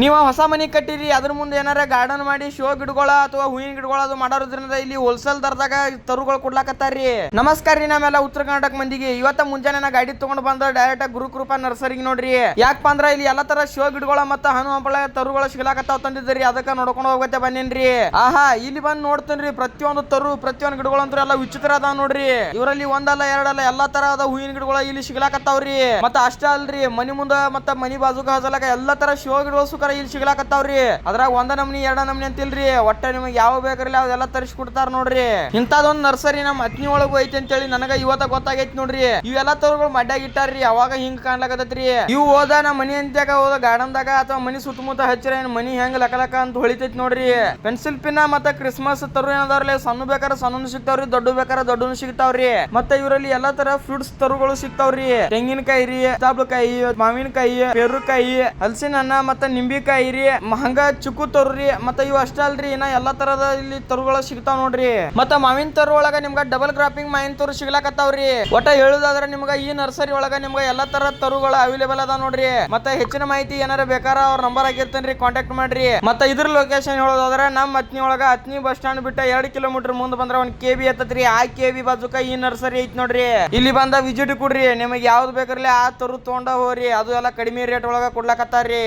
ನೀವು ಹೊಸ ಮನಿ ಕಟ್ಟಿರಿ, ಅದ್ರ ಮುಂದೆ ಏನಾರ ಗಾರ್ಡನ್ ಮಾಡಿ ಶೋ ಗಿಡಗಳ ಅಥವಾ ಹೂವಿನ ಗಿಡಗಳ ಅದು ಮಾಡೋದ್ರಿಂದ ಇಲ್ಲಿ ಹೋಲ್ಸೇಲ್ ದರದಾಗ ತರುಗಳು ಕೊಡ್ಲಾಕತ್ತಾರ್ರಿ. ನಮಸ್ಕಾರ ರೀ ನಮ್ಮೆಲ್ಲ ಉತ್ತರ ಕರ್ನಾಟಕ ಮಂದಿಗೆ. ಇವತ್ತ ಮುಂಜಾನೆ ನಾ ಗಾಡಿ ತಗೊಂಡ್ ಬಂದ ಡೈರೆಕ್ಟ್ ಗುರುಕೃಪಾ ನರ್ಸರಿಗೆ ನೋಡ್ರಿ. ಯಾಕಪ್ಪ ಅಂದ್ರ ಇಲ್ಲಿ ಎಲ್ಲಾ ತರ ಶೋ ಗಿಡಗಳ ಮತ್ತ ಹಣ್ಣು ಹಂಪಳ ತರುಗಳು ಸಿಗ್ಲಾಕತ್ತಾವ ತಂದಿದ್ರಿ ಅದಕ್ಕ ನೋಡ್ಕೊಂಡು ಹೋಗತ್ತೆ ಬನ್ನೇನ್ರಿ. ಆಹಾ, ಇಲ್ಲಿ ಬಂದ್ ನೋಡ್ತೇನ್ರಿ. ಪ್ರತಿಯೊಂದು ತರು, ಪ್ರತಿಯೊಂದು ಗಿಡಗಳು ಅಂತ ಎಲ್ಲ ವಿಚಿತ್ರ ಅದಾವ ನೋಡ್ರಿ. ಇವರಲ್ಲಿ ಒಂದಲ್ಲ, ಎರಡಲ್ಲ ಎಲ್ಲಾ ತರ ಅದ ಹೂವಿನ ಗಿಡಗಳು ಇಲ್ಲಿ ಸಿಗ್ಲಾಕತ್ತಾವ್ರಿ. ಮತ್ತ ಅಷ್ಟೇ ಅಲ್ರಿ, ಮನಿ ಮುಂದ ಮತ್ತ ಮನಿ ಬಾಜುಕ ಹಜಲಕ ಎಲ್ಲಾ ತರ ಶೋ ಗಿಡಗಳು ಸುಕರ ಇಲ್ಲಿ ಸಿಗ್ಲಾಕತ್ತಾವ್ರಿ. ಅದ್ರಾಗ ಒಂದ ನಮ್ನಿ, ಎರಡ ನಮ್ನಿ ಅಂತಿಲ್ರಿ. ಒಟ್ಟ ನಿಮಗೆ ಯಾವ ಬೇಕ್ರಲ್ಲ ಅವೆಲ್ಲ ತರಿಸಿ ಕೊಡ್ತಾರ ನೋಡ್ರಿ. ಇಂತದೊಂದ್ ನರ್ಸರಿ ನಮ್ಮ ಅತ್ನಿ ಒಳಗು ಐತಿ ಅಂತೇಳಿ ನನಗ ಇವತ್ತ ಗೊತ್ತಾಗೈತಿ ನೋಡ್ರಿ. ಇವೆಲ್ಲ ತೋರ್ಗಳು ಮಡ್ಯಾಗ ಇಟ್ಟಾರ್ರಿ. ಅವಾಗ ಹಿಂಗ್ ಕಾಣ್ಲಾಕತ್ತೈತ್ರಿ. ಇವು ಹೋದ ನಮ್ಮ ಮನಿ ಅಂತ್ಯಾಗ ಹೋದ ಗಾರ್ಡನ್ ದಾಗ ಅಥವಾ ಮನಿ ಸುತ್ತಮುತ್ತ ಹಚ್ಚಿರ ಮನಿ ಹೆಂಗ್ ಲಕಲಕ ಲಕ ಅಂತ ಹೊಳಿತೈತಿ ನೋಡ್ರಿ. ಪೆನ್ಸಿಲ್, ಪಿನ್ನ ಮತ್ತ ಕ್ರಿಸ್ಮಸ್ ತರು ಏನದಾವ್ರಲ್ಲ ಸಣ್ಣ ಬೇಕಾರ ಸಣ್ಣ ಸಿಗ್ತಾವ್ರಿ, ದೊಡ್ಡ ಬೇಕಾರ ದೊಡ್ಡ ಸಿಗ್ತಾವ್ರಿ. ಮತ್ತೆ ಇವರಲ್ಲಿ ಎಲ್ಲಾ ತರ ಫ್ರೂಟ್ಸ್ ತರುಗಳು ಸಿಗ್ತಾವ್ರಿ. ತೆಂಗಿನಕಾಯಿ ರೀ ತಾಬ್ಲಕಾಯಿ ಮಾವಿನಕಾಯಿ, ಪೇರುಕಾಯಿ ಹಲಸಿನ ಹಣ್ಣ ಮತ್ತ ನಿಂಬಿಕಾಯಿ ರೀ ಹಂಗ ಚಿಕ್ಕು ತರು ರೀ ಮತ್ತ ಇವು ಅಷ್ಟೇ ಅಲ್ರಿ, ಇನ್ನ ಎಲ್ಲಾ ತರದ ಇಲ್ಲಿ ತರುಗಳು ಸಿಗ್ತಾವ್ ನೋಡ್ರಿ. ಮತ್ತ ಮಾವಿನ ತರು ಒಳಗ ನಿಮ್ಗ ಡಬಲ್ ಕ್ರಾಪಿಂಗ್ ಮಾವಿನ ತರು ಸಿಗ್ಲಾಕತ್ತಾವ್ರಿ. ಒಟ್ಟ ಹೇಳುದಾದ್ರ ನಿಮ್ಗ ಈ ನರ್ಸರಿ ಒಳಗ ನಿಮ್ಗ ಎಲ್ಲಾ ತರದ ತರುಗಳು ಅವೈಲೇಬಲ್ ಅದ ನೋಡ್ರಿ. ಮತ್ತ ಹೆಚ್ಚಿನ ಮಾಹಿತಿ ಏನಾರ ಬೇಕಾರ ಅವ್ರ ನಂಬರ್ ಆಗಿರ್ತೇನ್ರಿ ಕಾಂಟ್ಯಾಕ್ಟ್ ಮಾಡ್ರಿ. ಮತ್ತ ಇದ್ರ ಲೊಕೇಶನ್ ಹೇಳೋದಾದ್ರೆ ನಮ್ಮ ಹತ್ನಿ ಒಳಗ ಅತ್ನಿ ಬಸ್ ಸ್ಟಾಂಡ್ ಬಿಟ್ಟ ಎರಡ್ ಕಿಲೋಮೀಟರ್ ಮುಂದೆ ಬಂದ್ರ ಒಂದ್ ಕೆ ಬಿ ಎತ್ತತ್ರಿ ಆ ಕೆ ಬಿ ಬಾಜುಕ ಈ ನರ್ಸರಿ ಐತಿ ನೋಡ್ರಿ. ಇಲ್ಲಿ ಬಂದ ವಿಸಿಟ್ ಕೊಡ್ರಿ. ನಿಮಗೆ ಯಾವ್ದು ಬೇಕಿರ್ಲಿ ಆ ತರು ತಗೊಂಡ ಹೋಗ್ರಿ. ಅದು ಎಲ್ಲ ಕಡಿಮೆ ರೇಟ್ ಒಳಗ ಕೊಡ್ಲಾಕತ್ತಾರ್ರಿ.